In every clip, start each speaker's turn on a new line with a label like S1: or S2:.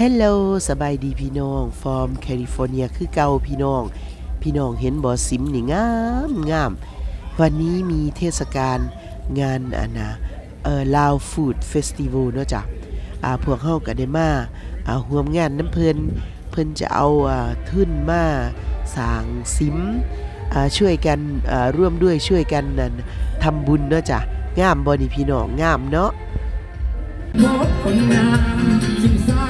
S1: ฮลโลสบายดีพี่น้องฟอร์มแคลิฟอร์เนียคือเก่าพี่น้อง พี่น้องเห็นบ่อซิมนี่งามงาม วันนี้มีเทศกาลงานอันนะเอ่อลาวฟู้ดเฟสติวัลเนาะจ้ะอ่าพวกเฮาก็ได้มาอ่าร่วมงานน้ำเพิ่นเพิ่นจะเอาอ่าทุนมาสร้างซิมอ่าช่วยกันอ่าร่วมด้วยช่วยกันนั่นทำบุญเนาะจ้ะงามบ่นี่พี่น้องงามเนาะ
S2: คนงามสิ่งสา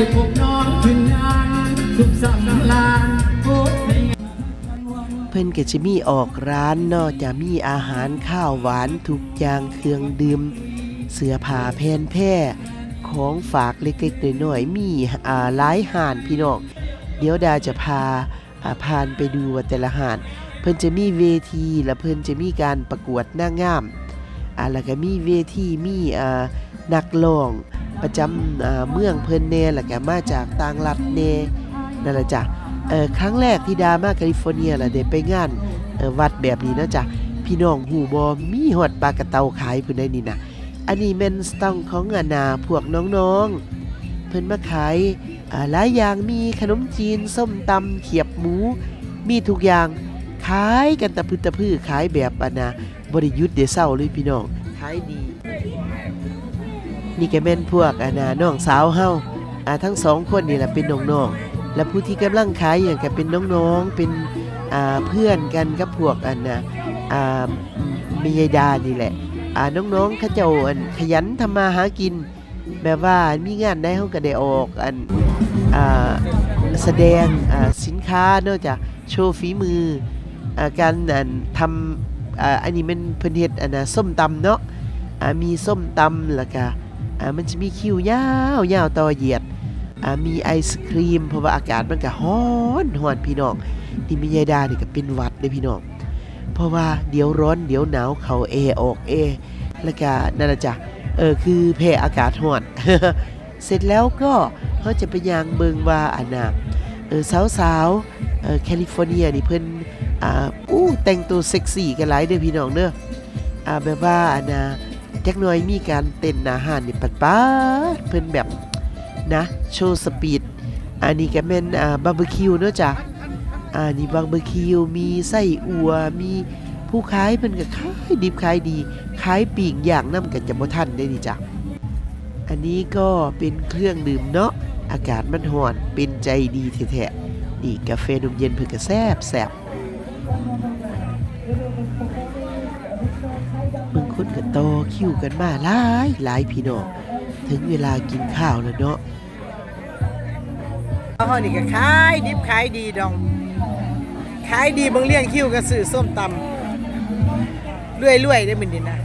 S2: ใกล้พบน้องถึงงานสุขสันต์ลานโอ้ให้
S1: เพิ่นก็จะมีออกร้านนาะจะมีอาหารข้าวหวานทุกอย่างเครื่องดื่มเสื้อผ้าแพนแพร่ของฝากเล็กๆน้อยๆมีอ่าหลายห่านพี่น้องเดี๋ยวดาจะพาอาพานไปดูว่าแต่ละห่าน เพิ่นจะมีเวทีและเพิ่นจะมีการประกวดนางงามอ่าแล้วก็มีเวทีมีอ่านักร้อง ประจำเมืองเพิ่นแน่แล้วก็มาจากต่างรัฐแน่นั่นแหละจ้ะเออครั้งแรกที่ดามาแคลิฟอร์เนียล่ะได้ไปงานเออวัดแบบนี้นะจ้ะพี่น้องหูบอมีหอดปลากระเตาขายเพิ่นได้นี่นะอันนี้แม่นสตองของอานาพวกน้องๆ เพิ่นมาขายหลายอย่างมีขนมจีนส้มตำเขียบหมู มีทุกอย่างขายกันตะพึดตะพือขายแบบอานาบริยุทธ์เดเศร้าเลยพี่น้องขายดี นี่ก็แม่นพวกอานาน้องสาวเฮาอ่าทั้งสองคนนี่แหละเป็นน้องๆและผู้ที่กำลังขายอย่างก็เป็นน้องๆเป็นอ่าเพื่อนกันกับพวกอันนะอ่ามียายดานี่แหละอ่าน้องๆเขาเจ้าอันขยันทำมาหากิน แบบว่ามีงานได้เขาก็ได้ออกอันอ่าแสดงอ่าสินค้าเนอกจากโชว์ฝีมืออ่าการอันทำอ่าอันนี้มันเพิ่นเฮ็ดอันนะส้มตำเนาะอ่ามีส้มตำแล้วก็ อ่ามันจะมีคิวยาวยาวต่อเหยียดอ่ามีไอศครีม เพราะว่าอากาศมันก็ร้อนร้อนพี่น้องที่มียายดาเนี่ก็เป็นวัดเลยพี่น้องเพราะว่าเดี๋ยวร้อนเดี๋ยวหนาวเขาเอออกเอแล้วก็นั่นแหละจ้ะเออคือแพ้อากาศร้อน เสร็จแล้วก็เขาจะไปยางเบิงว่าอันน่ะเออสาวๆเออแคลิฟอร์เนียนี่เพิ่นอ่าอู้แต่งตัวเซ็กซี่กันหลายเด้อพี่น้องเด้ออ่าแบบว่าอันน่ะ จักหน่อยมีการเต้นอาหารนี่ปัดป๊าดเพิ่นแบบนะโชว์สปีด อันนี้ก็เป็นอ่าบาร์บีคิวเนอะจ้ะอันนี้บาร์บีคิวมีไส้อัวมีผู้ขายเป็นก็ขายดิบขายดีขายปีกอย่างน้ำกันจะบ่ทันได้นี่จ้ะอันนี้ก็เป็นเครื่องดื่มเนาะอากาศมันร้อนเป็นใจดีแท้ๆนี่กาแฟนมเย็นเพิ่นก็แซ่บแซ่บ ต่อคิวกันมาหลายหลายพี่น้องถึงเวลากินข้าวแล้วเนาะ
S3: เขานี่ก็ขายดิบขายดีดองขายดีเบางเลี้ยงคิวก็ซื้อส้มตำรวยๆได้เหมือนดินะ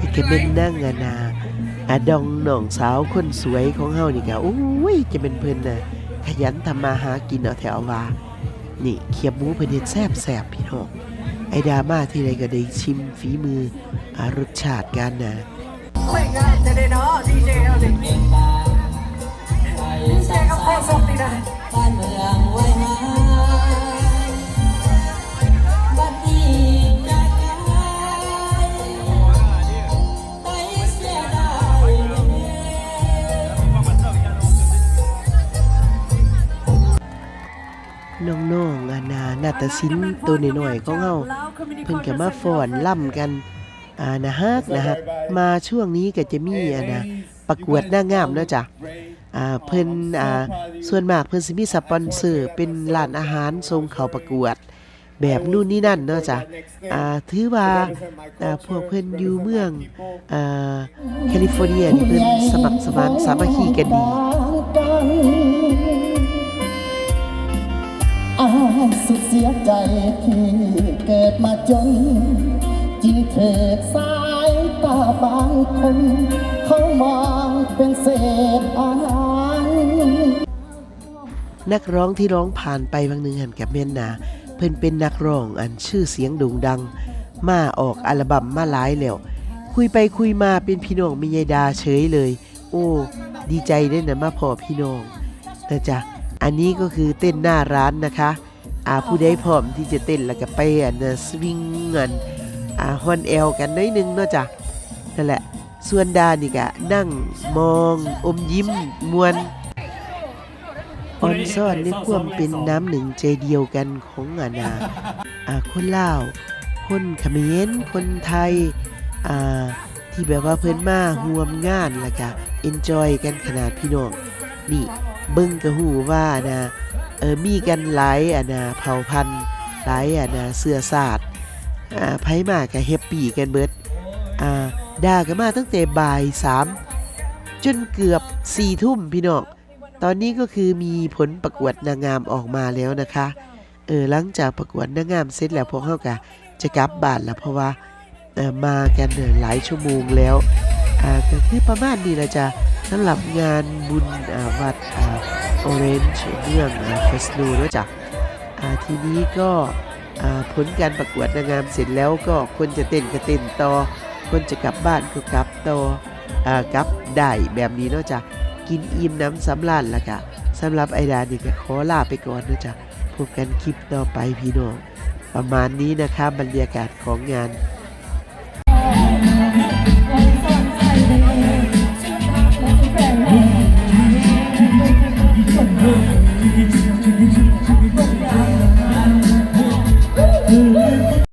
S1: นี่ก็เป็นนั่งอะนาอาดองน้องสาวคนสวยของเฮานี่ก็โอ้ยจะเป็นเพิ่นน่ะขยันทำมาหากินเอาแถวว่า นี่เขียบหมูเพิ่นเฮ็ดแซ่บแซ่บพี่น้อง ไอ้ดราม่าที่ไรก็ได้ชิมฝีมืออารสชาติกันนะ
S3: ไม่ง่านจะได้เนาะดีเจเอาดิดีเจก็พอสมดีนะ
S4: บ้านเมืองไว้มา น้
S1: องๆอานานาฏศิลป์ตัวน้อยๆของเฮาเพิ่นก็มาฟ้อนล่ำกันอ่านะฮักนะฮักมาช่วงนี้ก็จะมีอะนะประกวดนางงามเนาะจ้ะอ่าเพิ่นอ่าส่วนมากเพิ่นสิมีสปอนเซอร์เป็นร้านอาหารส่งเข้าประกวด แบบนู่นนี่นั่นเนาะจ้ะอ่าถือว่าอ่าพวกเพิ่นอยู่เมืองอ่าแคลิฟอร์เนียนี่เพิ่นสมัครสมานสามัคคีกันดี
S5: อาสุดเสียใจที่เกิดมาจนจีเถิดสายตาบางคน เขามองเป็นเศษอาหาร
S1: นักร้องที่ร้องผ่านไปบางหนึ่งหันกับเมนนาเพิ่นเป็นนักร้องอันชื่อเสียงโด่งดัง มาออกอัลบั้มมาหลายแล้ว คุยไปคุยมาเป็นพี่น้องมียายดาเฉยเลย โอ้ ดีใจเด้นะมาพอพี่น้องนะจ๊ะ อันนี้ก็คือเต้นหน้าร้านนะคะอ่าผู้ใดพร้อมที่จะเต้นแล้วก็ไปอันนะสวิงอันอ่าฮอนแอลกันน้อยนึงเนาะจ้ะนั่นแหละ ส่วนดานี่ก็นั่งมองอมยิ้มมวนออนซ่อนในความเป็นน้ำหนึ่งใจเดียวกันของอานาอาคนลาว คนเขมรคนไทยอ่าที่แบบว่าเพิ่อนมาร่วมงานแล้วก็เอนจอยกันขนาดพี่น้องนี่ เบิ่งก็ฮู้ว่านะเออมีกันหลายอะนะเผ่าพันธุ์หลายอะนะเสื้อสาดอ่าไผมาก็แฮปปี้กันเบิดอ่าด่ากันมาตั้งแต่บ่ายสามจนเกือบสี่ทุ่มพี่น้องตอนนี้ก็คือมีผลประกวดนางงามออกมาแล้วนะคะเออหลังจากประกวดนางงามเสร็จแล้วพวกเขาก็จะกลับบ้านแล้วเพราะว่าเออมากันหลายชั่วโมงแล้ว อ่าก็คือประมาณนี้แหละจ้ะสำหรับงานบุญอ่าวัดอ่าโอเรนจ์เมืองอ่าเฟสโนแล้วจ้ะอ่าทีนี้ก็อ่าผลการประกวดนางงามเสร็จแล้วก็คนจะเต้นก็เต้นต่อ คนจะกลับบ้านก็กลับต่ออ่ากลับได้แบบนี้เนาะจ้ะกินอิ่มน้ำสำราญละกะสำหรับไอดานี่ก็ขอลาไปก่อนเนะจ้ะพบกันคลิปต่อไปพี่น้องประมาณนี้นะคะบรรยากาศของงาน